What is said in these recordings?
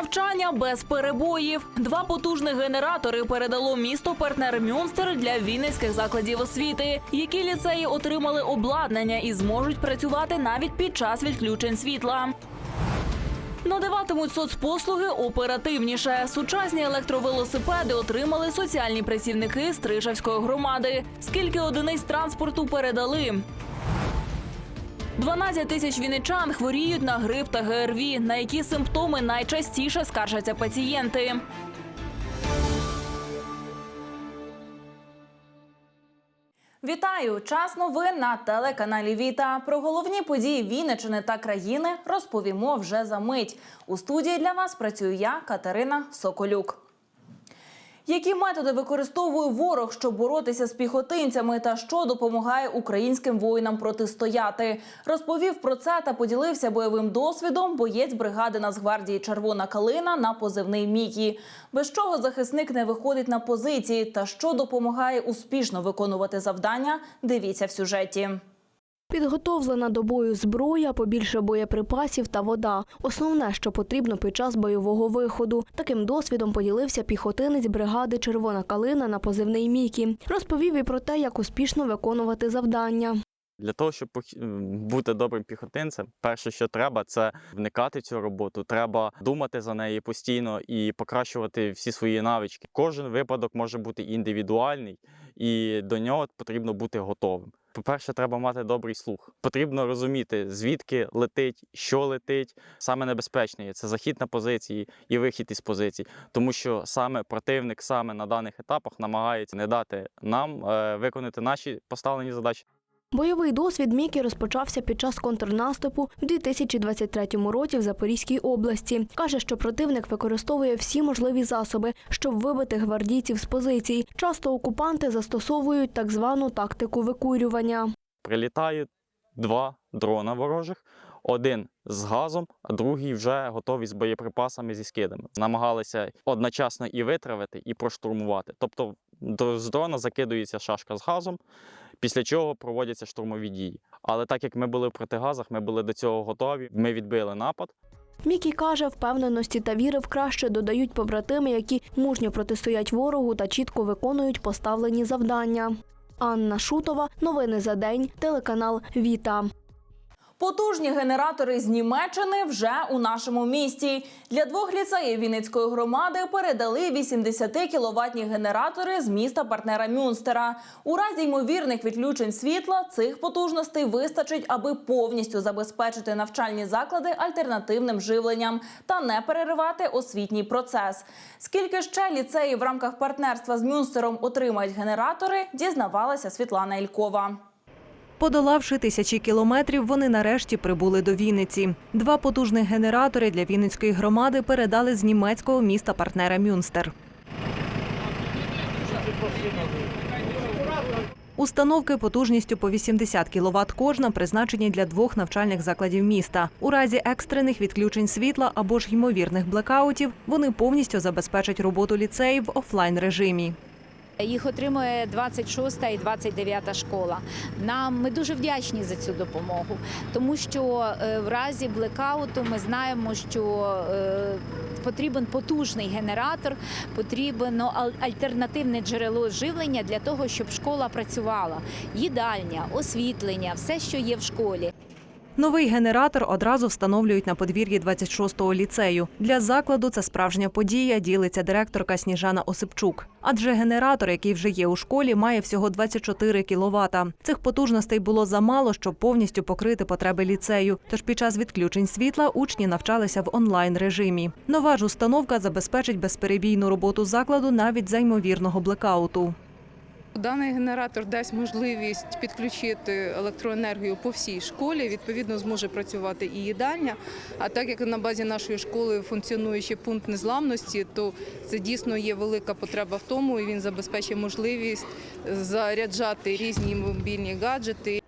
навчання без перебоїв. Два потужних генератори передало місто партнер Мюнстер для вінницьких закладів освіти, які ліцеї отримали обладнання і зможуть працювати навіть під час відключень світла. Надаватимуть соцпослуги оперативніше. Сучасні електровелосипеди отримали соціальні працівники Стрижавської громади. Скільки одиниць транспорту передали? 12 тисяч вінничан хворіють на грип та ГРВІ. На які симптоми найчастіше скаржаться пацієнти? Вітаю! Час новин на телеканалі Віта. Про головні події Вінничини та країни розповімо вже за мить. У студії для вас працюю я, Катерина Соколюк. Які методи використовує ворог, щоб боротися з піхотинцями, та що допомагає українським воїнам протистояти? Розповів про це та поділився бойовим досвідом боєць бригади Нацгвардії Червона калина на позивний Мікі. Без чого захисник не виходить на позиції, та що допомагає успішно виконувати завдання. Дивіться в сюжеті. Підготовлена до бою зброя, побільше боєприпасів та вода. Основне, що потрібно під час бойового виходу. Таким досвідом поділився піхотинець бригади Червона калина на позивний Мікі. Розповів і про те, як успішно виконувати завдання. Для того, щоб бути добрим піхотинцем, перше, що треба, це вникати в цю роботу. Треба думати за неї постійно і покращувати всі свої навички. Кожен випадок може бути індивідуальний, і до нього потрібно бути готовим. По-перше, треба мати добрий слух. Потрібно розуміти, звідки летить, що летить. Саме небезпечне це захід на позиції і вихід із позицій, тому що саме противник саме на даних етапах намагається не дати нам е, виконати наші поставлені задачі. Бойовий досвід Мікі розпочався під час контрнаступу в 2023 році в Запорізькій області. Каже, що противник використовує всі можливі засоби, щоб вибити гвардійців з позицій. Часто окупанти застосовують так звану тактику викурювання. Прилітають два дрона ворожих, один з газом, а другий вже готовий з боєприпасами зі скидами. Намагалися одночасно і витравити, і проштурмувати. Тобто з дрона закидується шашка з газом, після чого проводяться штурмові дії. Але так як ми були в протигазах, ми були до цього готові. Ми відбили напад. Мікі каже, впевненості та віри в краще додають побратими, які мужньо протистоять ворогу та чітко виконують поставлені завдання. Анна Шутова, новини за день, телеканал Віта. Потужні генератори з Німеччини вже у нашому місті. Для двох ліцеїв Вінницької громади передали 80 кіловатні генератори з міста партнера Мюнстера. У разі ймовірних відключень світла цих потужностей вистачить, аби повністю забезпечити навчальні заклади альтернативним живленням та не переривати освітній процес. Скільки ще ліцеїв в рамках партнерства з Мюнстером отримають генератори, дізнавалася Світлана Ількова. Подолавши тисячі кілометрів, вони нарешті прибули до Вінниці. Два потужних генератори для Вінницької громади передали з німецького міста партнера Мюнстер. Установки потужністю по 80 кВт кожна призначені для двох навчальних закладів міста. У разі екстрених відключень світла або ж ймовірних блекаутів вони повністю забезпечать роботу ліцеїв в офлайн режимі. Їх отримує 26 і 29 школа. Нам ми дуже вдячні за цю допомогу, тому що е, в разі блекауту ми знаємо, що е, потрібен потужний генератор, потрібно ал- альтернативне джерело живлення для того, щоб школа працювала. Їдальня, освітлення, все, що є в школі. Новий генератор одразу встановлюють на подвір'ї 26-го ліцею. Для закладу це справжня подія, ділиться директорка Сніжана Осипчук. Адже генератор, який вже є у школі, має всього 24 кВт. Цих потужностей було замало, щоб повністю покрити потреби ліцею. Тож під час відключень світла учні навчалися в онлайн режимі. Нова ж установка забезпечить безперебійну роботу закладу навіть за ймовірного блекауту. Даний генератор дасть можливість підключити електроенергію по всій школі. Відповідно, зможе працювати і їдальня. А так як на базі нашої школи функціонує ще пункт незламності, то це дійсно є велика потреба в тому, і він забезпечує можливість заряджати різні мобільні гаджети.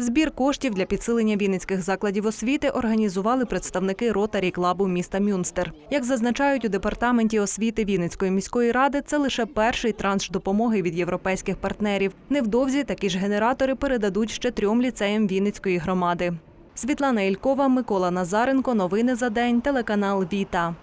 Збір коштів для підсилення вінницьких закладів освіти організували представники Ротарі Клабу міста Мюнстер. Як зазначають у департаменті освіти Вінницької міської ради, це лише перший транш допомоги від європейських партнерів. Невдовзі такі ж генератори передадуть ще трьом ліцеям Вінницької громади. Світлана Ількова, Микола Назаренко. Новини за день. Телеканал Віта.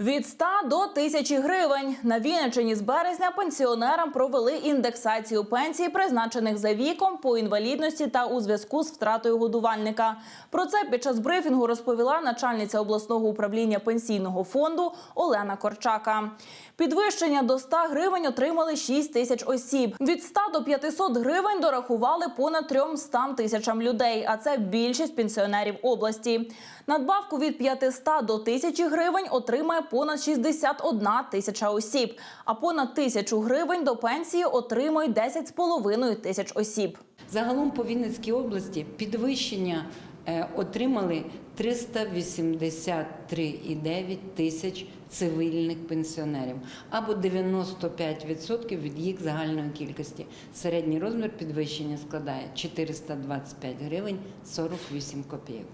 Від 100 до 1000 гривень на Вінниччині з березня пенсіонерам провели індексацію пенсій, призначених за віком по інвалідності та у зв'язку з втратою годувальника. Про це під час брифінгу розповіла начальниця обласного управління пенсійного фонду Олена Корчака. Підвищення до 100 гривень отримали 6 тисяч осіб. Від 100 до 500 гривень дорахували понад 300 тисячам людей, а це більшість пенсіонерів області. Надбавку від 500 до 1000 гривень отримає понад 61 тисяча осіб, а понад тисячу гривень до пенсії отримують 10,5 тисяч осіб. Загалом по Вінницькій області підвищення е, отримали 383,9 тисяч цивільних пенсіонерів або 95% від їх загальної кількості. Середній розмір підвищення складає 425 гривень 48 копійок.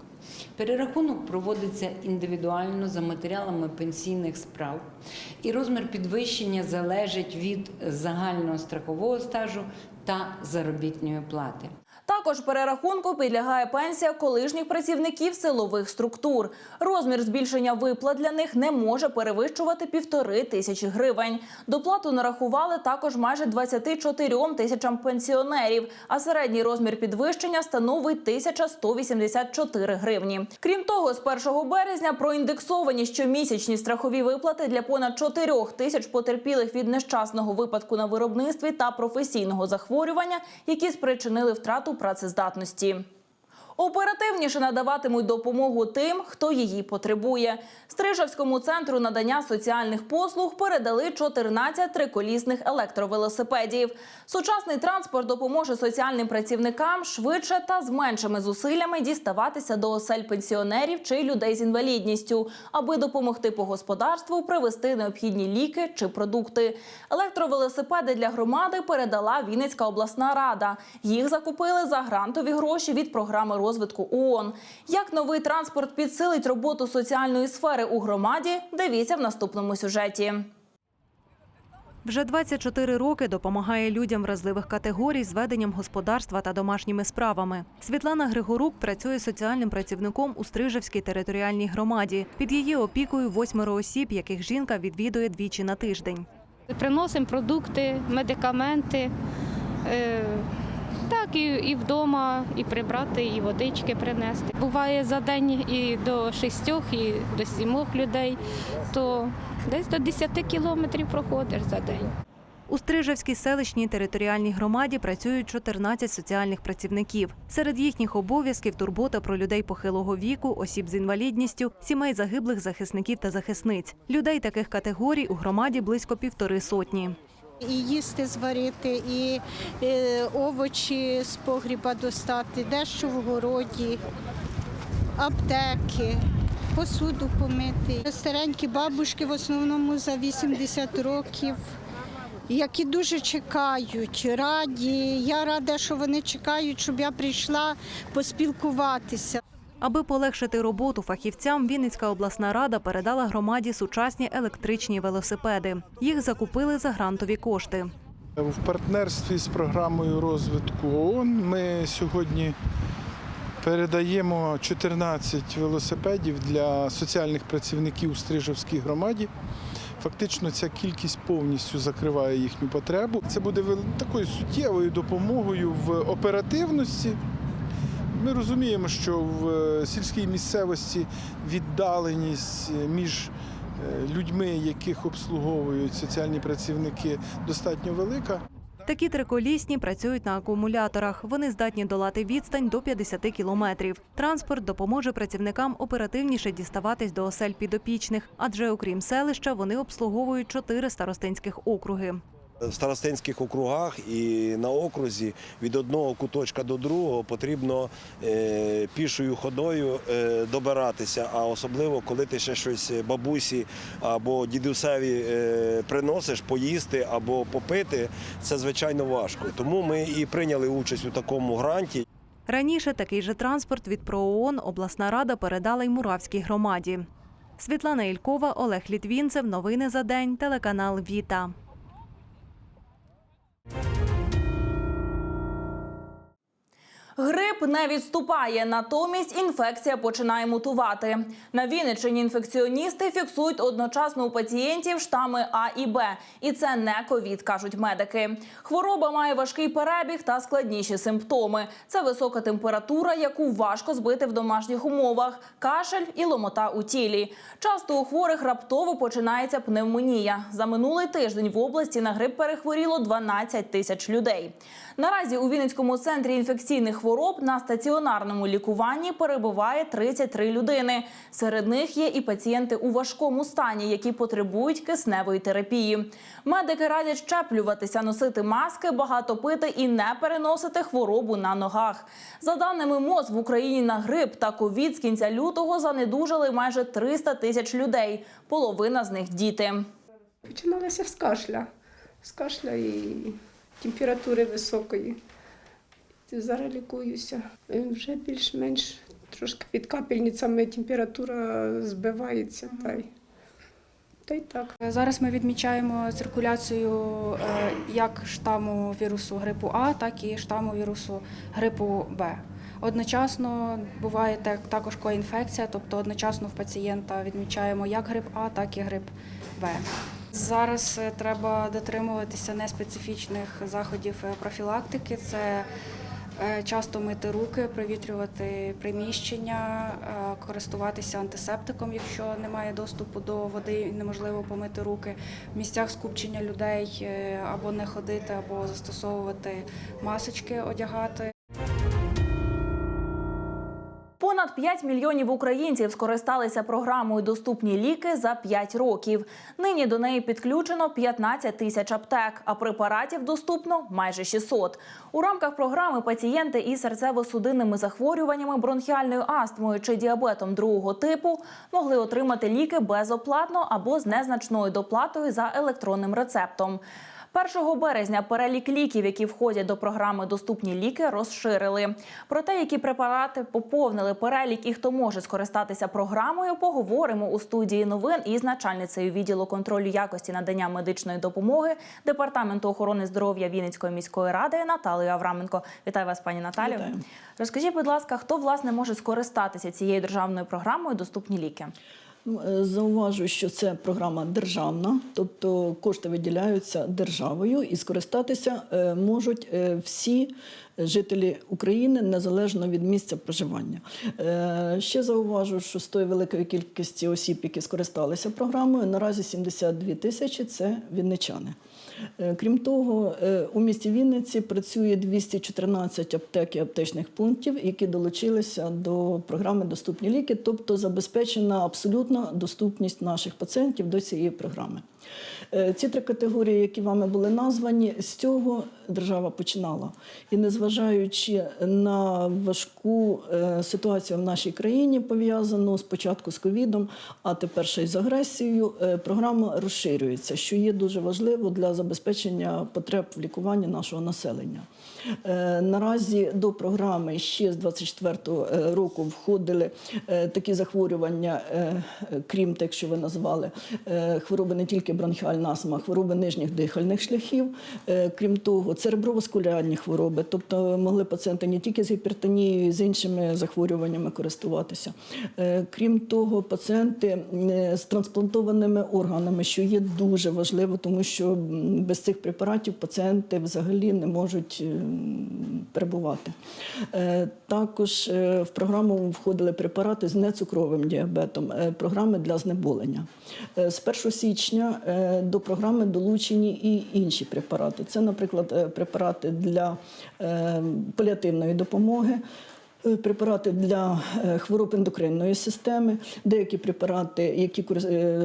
Перерахунок проводиться індивідуально за матеріалами пенсійних справ, і розмір підвищення залежить від загального страхового стажу та заробітної плати. Також перерахунку підлягає пенсія колишніх працівників силових структур. Розмір збільшення виплат для них не може перевищувати півтори тисячі гривень. Доплату нарахували також майже 24 тисячам пенсіонерів, а середній розмір підвищення становить 1184 гривні. Крім того, з 1 березня проіндексовані щомісячні страхові виплати для понад 4 тисяч потерпілих від нещасного випадку на виробництві та професійного захворювання, які спричинили втрату працездатності. Оперативніше надаватимуть допомогу тим, хто її потребує. Стрижавському центру надання соціальних послуг передали 14 триколісних електровелосипедів. Сучасний транспорт допоможе соціальним працівникам швидше та з меншими зусиллями діставатися до осель пенсіонерів чи людей з інвалідністю, аби допомогти по господарству привезти необхідні ліки чи продукти. Електровелосипеди для громади передала Вінницька обласна рада. Їх закупили за грантові гроші від програми розвитку ООН. Як новий транспорт підсилить роботу соціальної сфери у громаді, дивіться в наступному сюжеті. Вже 24 роки допомагає людям вразливих категорій з веденням господарства та домашніми справами. Світлана Григорук працює соціальним працівником у Стрижевській територіальній громаді. Під її опікою восьмеро осіб, яких жінка відвідує двічі на тиждень. Приносимо продукти, медикаменти. Е, Так, і, і вдома, і прибрати, і водички принести. Буває за день і до шістьох, і до сімох людей, то десь до 10 кілометрів проходиш за день. У Стрижевській селищній територіальній громаді працюють 14 соціальних працівників. Серед їхніх обов'язків турбота про людей похилого віку, осіб з інвалідністю, сімей загиблих захисників та захисниць. Людей таких категорій у громаді близько півтори сотні. І їсти зварити, і е, овочі з погріба достати, дещо в городі, аптеки, посуду помити. Старенькі бабушки в основному за 80 років, які дуже чекають, раді. Я рада, що вони чекають, щоб я прийшла поспілкуватися. Аби полегшити роботу фахівцям, Вінницька обласна рада передала громаді сучасні електричні велосипеди. Їх закупили за грантові кошти. В партнерстві з програмою розвитку ООН ми сьогодні передаємо 14 велосипедів для соціальних працівників у Стрижівській громаді. Фактично ця кількість повністю закриває їхню потребу. Це буде такою суттєвою допомогою в оперативності. Ми розуміємо, що в е, сільській місцевості віддаленість е, між е, людьми, яких обслуговують соціальні працівники, достатньо велика. Такі триколісні працюють на акумуляторах. Вони здатні долати відстань до 50 кілометрів. Транспорт допоможе працівникам оперативніше діставатись до осель підопічних, адже окрім селища вони обслуговують чотири старостинських округи. В старостинських округах і на окрузі від одного куточка до другого потрібно е, пішою ходою е, добиратися. А особливо, коли ти ще щось бабусі або дідусеві е, приносиш поїсти або попити, це звичайно важко. Тому ми і прийняли участь у такому гранті. Раніше такий же транспорт від ПРООН обласна рада передала й Муравській громаді. Світлана Ількова, Олег Літвінцев. Новини за день. Телеканал Віта. Грип не відступає, натомість інфекція починає мутувати. На Вінниччині інфекціоністи фіксують одночасно у пацієнтів штами А і Б. І це не ковід, кажуть медики. Хвороба має важкий перебіг та складніші симптоми. Це висока температура, яку важко збити в домашніх умовах, кашель і ломота у тілі. Часто у хворих раптово починається пневмонія. За минулий тиждень в області на грип перехворіло 12 тисяч людей. Наразі у Вінницькому центрі інфекційних хвороб на стаціонарному лікуванні перебуває 33 людини. Серед них є і пацієнти у важкому стані, які потребують кисневої терапії. Медики радять щеплюватися, носити маски, багато пити і не переносити хворобу на ногах. За даними МОЗ, в Україні на грип та ковід з кінця лютого занедужали майже 300 тисяч людей. Половина з них діти. Починалося з кашля, з кашля і температури високої. Зараз лікуюся. Е, Вже більш-менш трошки під капельницями температура збивається. Та й, та й так. Зараз ми відмічаємо циркуляцію е, як штаму вірусу грипу А, так і штаму вірусу грипу Б. Одночасно буває так- також коінфекція, тобто одночасно в пацієнта відмічаємо як грип А, так і грип Б. Зараз е, треба дотримуватися неспецифічних заходів е, профілактики. Це е, часто мити руки, провітрювати приміщення, користуватися антисептиком, якщо немає доступу до води неможливо помити руки. В місцях скупчення людей або не ходити, або застосовувати масочки, одягати. Понад 5 мільйонів українців скористалися програмою Доступні ліки за 5 років. Нині до неї підключено 15 тисяч аптек, а препаратів доступно майже 600. У рамках програми пацієнти із серцево-судинними захворюваннями, бронхіальною астмою чи діабетом другого типу могли отримати ліки безоплатно або з незначною доплатою за електронним рецептом. 1 березня перелік ліків, які входять до програми Доступні ліки, розширили. Про те, які препарати поповнили перелік і хто може скористатися програмою, поговоримо у студії новин із начальницею відділу контролю якості надання медичної допомоги департаменту охорони здоров'я Вінницької міської ради Наталією Авраменко. Вітаю вас, пані Наталію. Вітаю. Розкажіть, будь ласка, хто власне може скористатися цією державною програмою Доступні ліки? Ну, е, Зауважу, що це програма державна, тобто кошти виділяються державою і скористатися е, можуть е, всі жителі України незалежно від місця проживання. Ще зауважу, що з тої великої кількості осіб, які скористалися програмою, наразі 72 тисячі це вінничани. Е, Крім того, е, у місті Вінниці працює 214 аптек і аптечних пунктів, які долучилися до програми Доступні ліки, тобто забезпечена абсолютна доступність наших пацієнтів до цієї програми. Е, Ці три категорії, які вами були названі, з цього держава починала. І незважаючи на важку е, ситуацію в нашій країні, пов'язану спочатку з ковідом, а тепер ще й з агресією, е, програма розширюється, що є дуже важливо для забезпечення потреб в лікуванні нашого населення. Наразі до програми ще з 24-го е, року входили такі захворювання, крім тих, що ви назвали, хвороби не тільки бронхіальна астма, хвороби нижніх дихальних шляхів. Е, Крім того, цереброваскулярні хвороби, тобто могли пацієнти не тільки з гіпертонією, з іншими захворюваннями користуватися. Е, Крім того, пацієнти е, з трансплантованими органами, що є дуже важливо, тому що без цих препаратів пацієнти взагалі не можуть перебувати. Також в програму входили препарати з нецукровим діабетом, програми для знеболення. З 1 січня е, до програми долучені і інші препарати. Це, наприклад, е, препарати для е, паліативної допомоги. Препарати для хвороб ендокринної системи, деякі препарати, які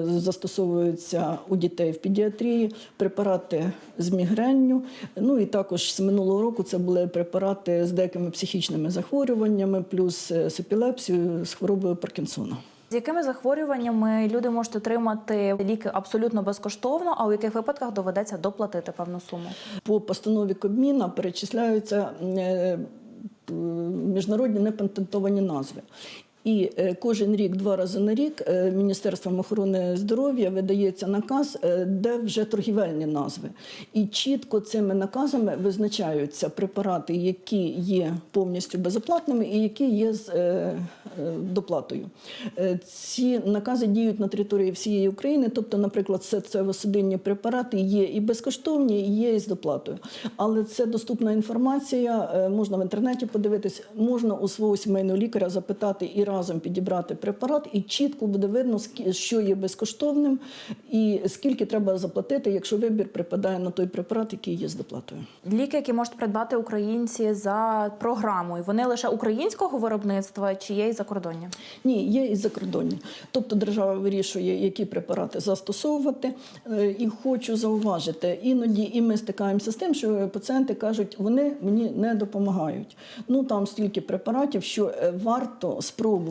застосовуються у дітей в педіатрії, препарати з мігренню. Ну і також з минулого року це були препарати з деякими психічними захворюваннями, плюс з епілепсією, з хворобою Паркінсона. З якими захворюваннями люди можуть отримати ліки абсолютно безкоштовно, а у яких випадках доведеться доплатити певну суму? По постанові Кабміна перечисляються е, міжнародні непатентовані назви. І е, кожен рік, два рази на рік, е, Міністерством охорони здоров'я видається наказ, е, де вже торгівельні назви. І чітко цими наказами визначаються препарати, які є повністю безоплатними і які є з доплатою. Ці накази діють на території всієї України, тобто, наприклад, серцево-судинні препарати є і безкоштовні, і є і з доплатою. Але це доступна інформація, можна в інтернеті подивитись, можна у свого сімейного лікаря запитати і разом підібрати препарат, і чітко буде видно, що є безкоштовним і скільки треба заплатити, якщо вибір припадає на той препарат, який є з доплатою. Ліки, які можуть придбати українці за програмою, вони лише українського виробництва чи є і закордонні? Ні, є і закордонні. Тобто держава вирішує, які препарати застосовувати. Е, І хочу зауважити, іноді і ми стикаємося з тим, що пацієнти кажуть, вони мені не допомагають. Ну там стільки препаратів, що е, варто спробувати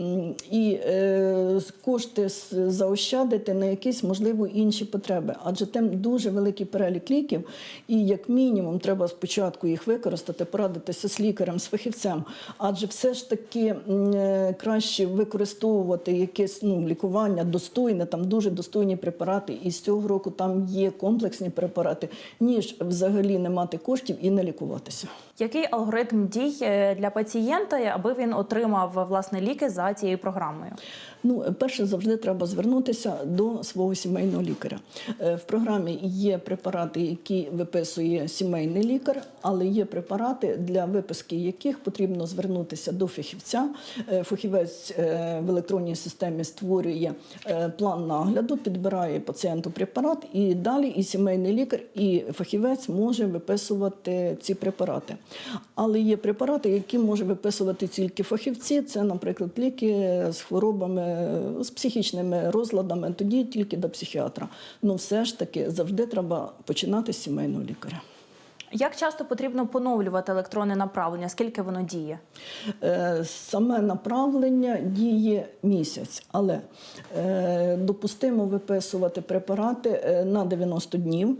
м, і е, кошти заощадити на якісь можливо інші потреби, адже там дуже великий перелік ліків, і як мінімум треба спочатку їх використати, порадитися з лікарем, з фахівцем. Адже все ж таки е, краще використовувати якесь ну, лікування достойне, там дуже достойні препарати, і з цього року там є комплексні препарати, ніж взагалі не мати коштів і не лікуватися. Який алгоритм дій е, для пацієнта, аби він отримав власне ліки за цією програмою? Ну, перше завжди треба звернутися до свого сімейного лікаря. Е, В програмі є препарати, які виписує сімейний лікар, але є препарати, для виписки яких потрібно звернутися до фахівця. Е, Фахівець е, в електронній системі створює е, план нагляду, підбирає пацієнту препарат, і далі і сімейний лікар, і фахівець може виписувати ці препарати. Але є препарати, які може виписувати тільки фахівці. Це, наприклад, ліки з хворобами, з психічними розладами, тоді тільки до психіатра. Ну, все ж таки завжди треба починати з сімейного лікаря. Як часто потрібно поновлювати електронне направлення? Скільки воно діє? Е, Саме направлення діє місяць, але е, допустимо виписувати препарати е, на 90 днів.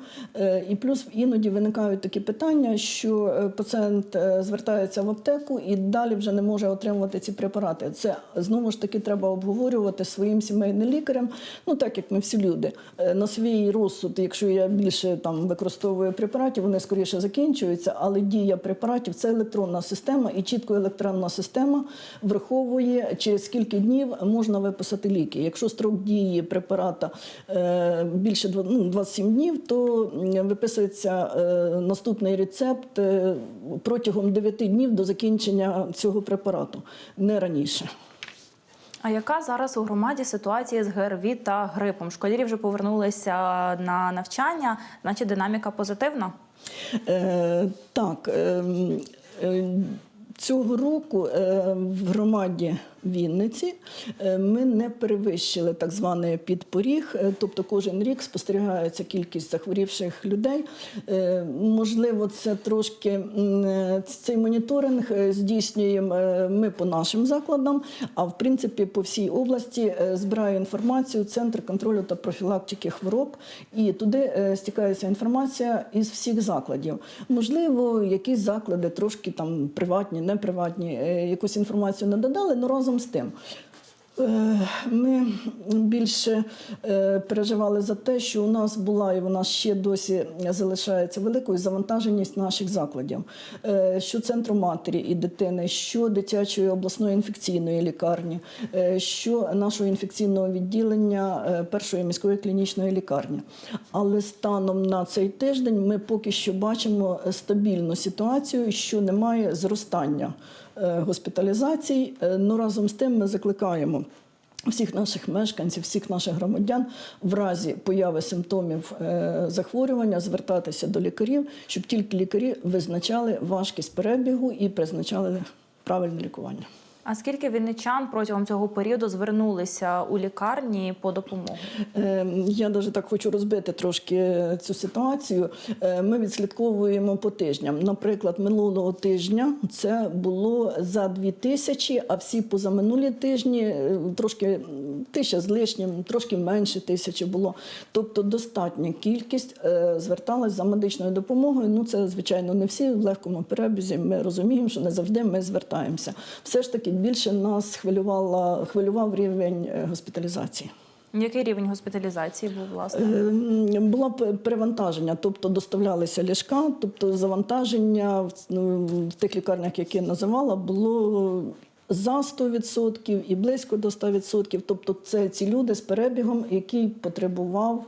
І плюс іноді виникають такі питання, що пацієнт звертається в аптеку і далі вже не може отримувати ці препарати. Це знову ж таки треба обговорювати своїм сімейним лікарем. Ну так як ми всі люди. На свій розсуд, якщо я більше там використовую препаратів, вони скоріше закінчуються, але дія препаратів це електронна система, і чітко електронна система враховує, через скільки днів можна виписати ліки. Якщо строк дії препарата е, більше два- ну, 27 днів, то виписується е, наступний рецепт е, протягом 9 днів до закінчення цього препарату, не раніше. А яка зараз у громаді ситуація з ГРВІ та грипом? Школярі вже повернулися на навчання, значить динаміка позитивна? Е, так, е, е, цього року е, в громаді Вінниці е, ми не перевищили так званий підпоріг, е, тобто кожен рік спостерігається кількість захворівших людей. Можливо, це трошки цей моніторинг здійснюємо ми по нашим закладам, а в принципі по всій області збирає інформацію Центр контролю та профілактики хвороб, і туди стікається інформація із всіх закладів. Можливо, якісь заклади трошки там приватні, неприватні, е, якусь інформацію не додали, але разом з тим. Е, Ми більше е, переживали за те, що у нас була і вона ще досі залишається великою завантаженість наших закладів, Е, що центру матері і дитини, що дитячої обласної інфекційної лікарні, що нашого інфекційного відділення першої міської клінічної лікарні. Але станом на цей тиждень ми поки що бачимо стабільну ситуацію, що немає зростання госпіталізацій. Е, Ну разом з тим ми закликаємо. Всіх наших мешканців, всіх наших громадян в разі появи симптомів е, захворювання звертатися до лікарів, щоб тільки лікарі визначали важкість перебігу і призначали правильне лікування. А скільки вінничан протягом цього періоду звернулися у лікарні по допомогу? Е, Я навіть так хочу розбити трошки цю ситуацію. Е, Ми відслідковуємо по тижням. Наприклад, минулого тижня це було за дві тисячі, а всі позаминулі тижні е, трошки тисяча з лишнім, трошки менше тисячі було. Тобто достатня кількість е, зверталась за медичною допомогою. Ну це звичайно не всі в легкому перебізі. Ми розуміємо, що не завжди ми звертаємося. Все ж таки найбільше нас хвилювала, хвилював рівень е, госпіталізації. Який рівень госпіталізації був власне? Ем, Було перевантаження, тобто доставлялися ліжка, тобто завантаження в, ну, в тих лікарнях, які я називала, було за 100% і близько до 100%. Тобто це ці люди з перебігом, який потребував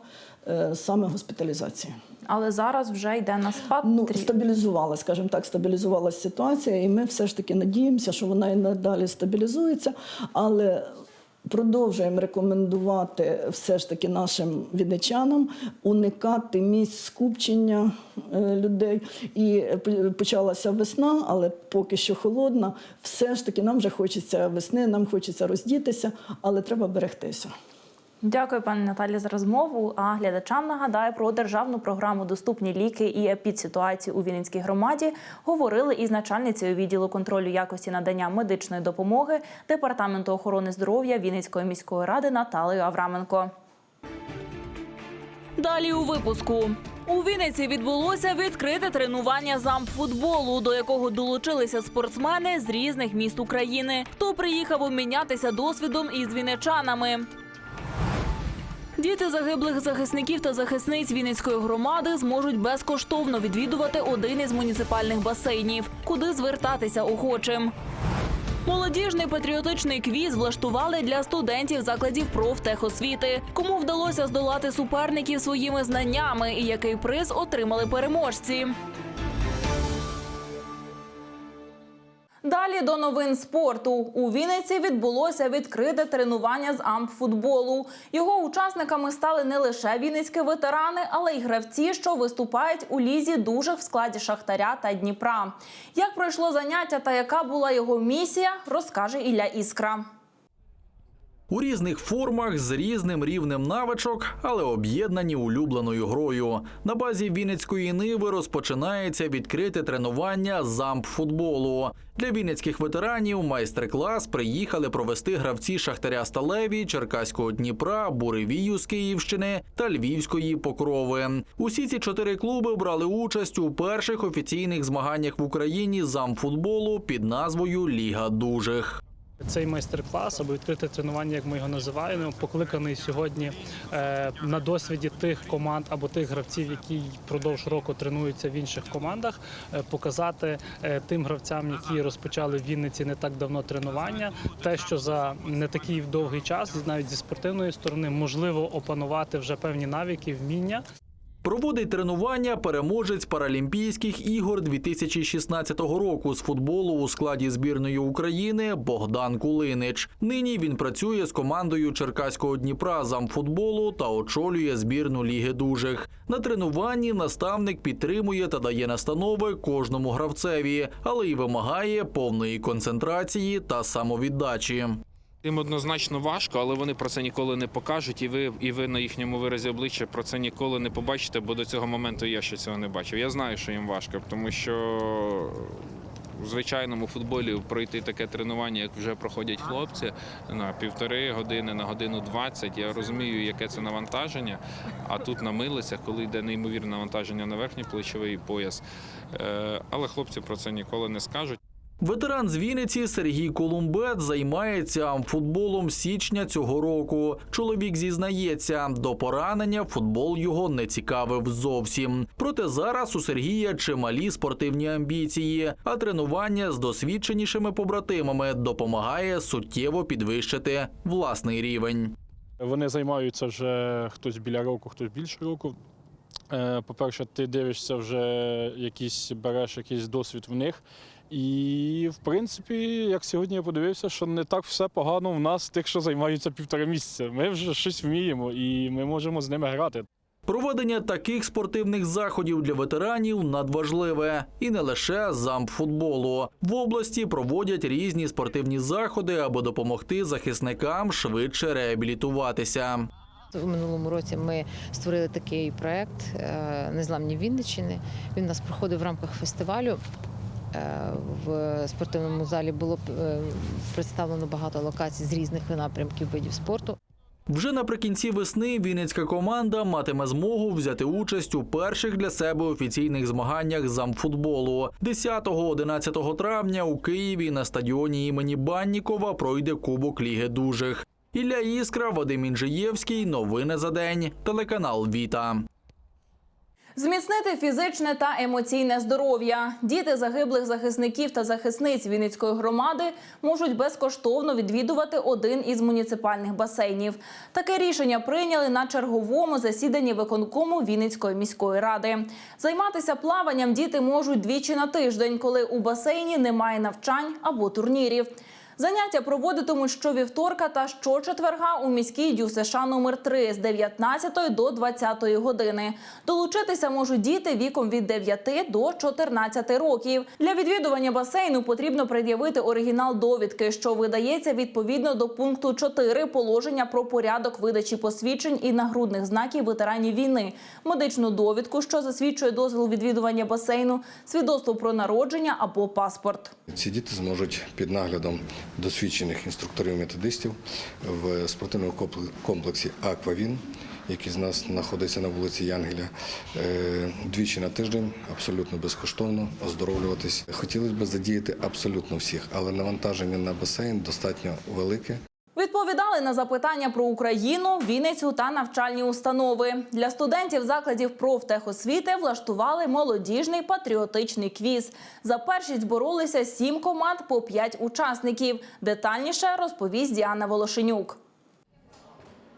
е, саме госпіталізації. Але зараз вже йде на спад. Ну, стабілізувалася, скажімо так, стабілізувалася ситуація, і ми все ж таки надіємося, що вона і надалі стабілізується, але. Продовжуємо рекомендувати все ж таки нашим вінничанам уникати місць скупчення е, людей. І почалася весна, але поки що холодна. Все ж таки нам вже хочеться весни, нам хочеться роздітися, але треба берегтися. Дякую, пані Наталі, за розмову. А глядачам нагадаю про державну програму Доступні ліки і епідситуації у Вінницькій громаді говорили із начальницею відділу контролю якості надання медичної допомоги департаменту охорони здоров'я Вінницької міської ради Наталею Авраменко. Далі у випуску. У Вінниці відбулося відкрите тренування замфутболу, до якого долучилися спортсмени з різних міст України. Хто приїхав обмінятися досвідом із вінничанами. Діти загиблих захисників та захисниць Вінницької громади зможуть безкоштовно відвідувати один із муніципальних басейнів, куди звертатися охочим. Молодіжний патріотичний квіз влаштували для студентів закладів профтехосвіти. Кому вдалося здолати суперників своїми знаннями і який приз отримали переможці. Далі до новин спорту. У Вінниці відбулося відкрите тренування з ампфутболу. Його учасниками стали не лише вінницькі ветерани, але й гравці, що виступають у лізі дужих в складі Шахтаря та Дніпра. Як пройшло заняття та яка була його місія, розкаже Ілля Іскра. У різних формах з різним рівнем навичок, але об'єднані улюбленою грою. На базі Вінницької ниви розпочинається відкрите тренування замп-футболу. Для вінницьких ветеранів майстер-клас приїхали провести гравці Шахтаря Сталеві, Черкаського Дніпра, Буревію з Київщини та Львівської Покрови. Усі ці чотири клуби брали участь у перших офіційних змаганнях в Україні замп-футболу під назвою Ліга дужих. Цей майстер-клас або відкрите тренування, як ми його називаємо, покликаний сьогодні е, на досвіді тих команд або тих гравців, які впродовж року тренуються в інших командах, е, показати е, тим гравцям, які розпочали в Вінниці не так давно тренування, те, що за не такий довгий час, навіть зі спортивної сторони, можливо опанувати вже певні навики, вміння. Проводить тренування переможець Паралімпійських ігор 2016 року з футболу у складі збірної України Богдан Кулинич. Нині він працює з командою Черкаського Дніпра замфутболу та очолює збірну Ліги дужих. На тренуванні наставник підтримує та дає настанови кожному гравцеві, але й вимагає повної концентрації та самовіддачі. Їм однозначно важко, але вони про це ніколи не покажуть, і ви, і ви на їхньому виразі обличчя про це ніколи не побачите, бо до цього моменту я ще цього не бачив. Я знаю, що їм важко, тому що у звичайному футболі пройти таке тренування, як вже проходять хлопці, на півтори години, на годину 20, Я розумію, яке це навантаження. А тут на милицях, коли йде неймовірне навантаження на верхній плечовий пояс. Е, Але хлопці про це ніколи не скажуть. Ветеран з Вінниці Сергій Колумбет займається футболом січня цього року. Чоловік зізнається, до поранення футбол його не цікавив зовсім. Проте зараз у Сергія чималі спортивні амбіції, а тренування з досвідченішими побратимами допомагає суттєво підвищити власний рівень. Вони займаються вже хтось біля року, хтось більше року. Е, По-перше, ти дивишся вже якийсь, береш якийсь досвід в них. І, в принципі, як сьогодні я подивився, що не так все погано в нас, тих, що займаються півтора місяця. Ми вже щось вміємо і ми можемо з ними грати. Проведення таких спортивних заходів для ветеранів надважливе і не лише зампфутболу. В області проводять різні спортивні заходи, аби допомогти захисникам швидше реабілітуватися. У минулому році ми створили такий проект е, Незламні Вінниччини. Він у нас проходив в рамках фестивалю. Е, В спортивному залі було е, представлено багато локацій з різних напрямків видів спорту. Вже наприкінці весни вінницька команда матиме змогу взяти участь у перших для себе офіційних змаганнях з амфутболу. 10-11 травня у Києві на стадіоні імені Баннікова пройде Кубок Ліги Дужих. Ілля Іскра, Вадим Інжиєвський. Новини за день. Телеканал Віта. Зміцнити фізичне та емоційне здоров'я. Діти загиблих захисників та захисниць Вінницької громади можуть безкоштовно відвідувати один із муніципальних басейнів. Таке рішення прийняли на черговому засіданні виконкому Вінницької міської ради. Займатися плаванням діти можуть двічі на тиждень, коли у басейні немає навчань або турнірів. Заняття проводитимуть щовівторка та щочетверга у міській ДЮСШ номер 3 з 19 до 20 години. Долучитися можуть діти віком від 9 до 14 років. Для відвідування басейну потрібно пред'явити оригінал довідки, що видається відповідно до пункту 4 положення про порядок видачі посвідчень і нагрудних знаків ветеранів війни, медичну довідку, що засвідчує дозвіл відвідування басейну, свідоцтво про народження або паспорт. Ці діти зможуть під наглядом досвідчених інструкторів-методистів в спортивному компле- комплексі Аквавін, який з нас знаходиться на вулиці Янгеля, е, двічі на тиждень абсолютно безкоштовно оздоровлюватись. Хотілося б задіяти абсолютно всіх, але навантаження на басейн достатньо велике. Відповідали на запитання про Україну, Вінницю та навчальні установи. Для студентів закладів профтехосвіти влаштували молодіжний патріотичний квіз. За першість боролися сім команд по п'ять учасників. Детальніше розповість Діана Волошенюк.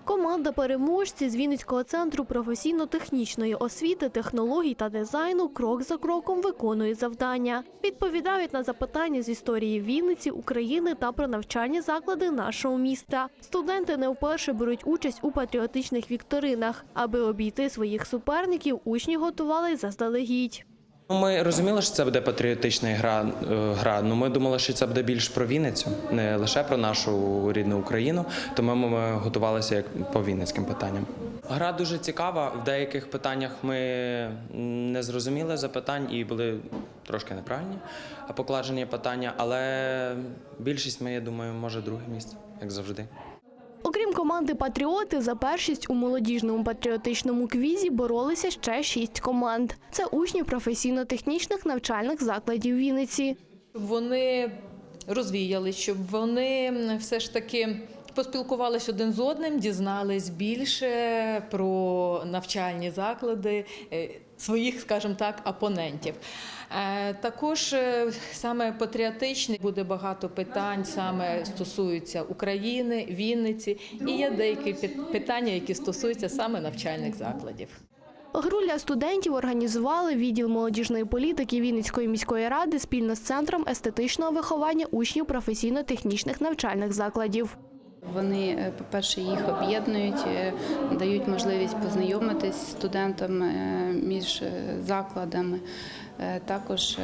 Команда переможці з Вінницького центру професійно-технічної освіти, технологій та дизайну крок за кроком виконує завдання. Відповідають на запитання з історії Вінниці, України та про навчальні заклади нашого міста. Студенти не вперше беруть участь у патріотичних вікторинах. Аби обійти своїх суперників, учні готували заздалегідь. Ну, Ми розуміли, що це буде патріотична гра. е, гра. Ну ми думали, що це буде більш про Вінницю, не лише про нашу рідну Україну. Тому ми готувалися як по вінницьким питанням. Гра дуже цікава. В деяких питаннях ми не зрозуміли запитань і були трошки неправильні покладені питання, але більшість ми, я думаю, може друге місце, як завжди. Команди Патріоти, за першість у молодіжному патріотичному квізі боролися ще шість команд. Це учні професійно-технічних навчальних закладів Вінниці. вони розвіялись, щоб вони все ж таки поспілкувалися один з одним, дізнались більше про навчальні заклади е, своїх, скажімо так, опонентів. Е, Також е, саме патріотичний буде багато питань, саме стосуються України, Вінниці, і є деякі питання, які стосуються саме навчальних закладів. Гру для студентів організували відділ молодіжної політики Вінницької міської ради спільно з центром естетичного виховання учнів професійно-технічних навчальних закладів. Вони, е, по-перше, їх об'єднують, е, дають можливість познайомитись з студентам е, між закладами, також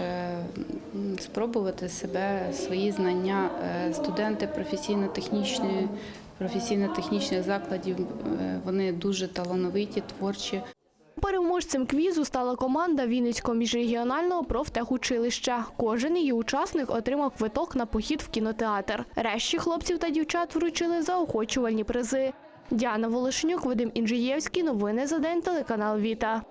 спробувати себе, свої знання. Студенти професійно-технічної професійно-технічних закладів вони дуже талановиті, творчі. Переможцем квізу стала команда Вінницького міжрегіонального профтехучилища. Кожен її учасник отримав квиток на похід в кінотеатр. Решті хлопців та дівчат вручили заохочувальні призи. Діана Волошенюк, Вадим Інжиєвський. Новини за день. Телеканал Віта.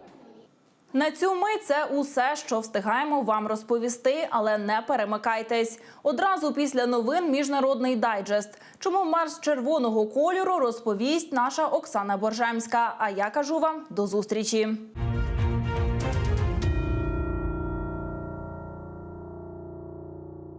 На цю ми це усе, що встигаємо вам розповісти, але не перемикайтесь. Одразу після новин міжнародний дайджест. Чому Марс червоного кольору розповість наша Оксана Боржемська. А я кажу вам до зустрічі.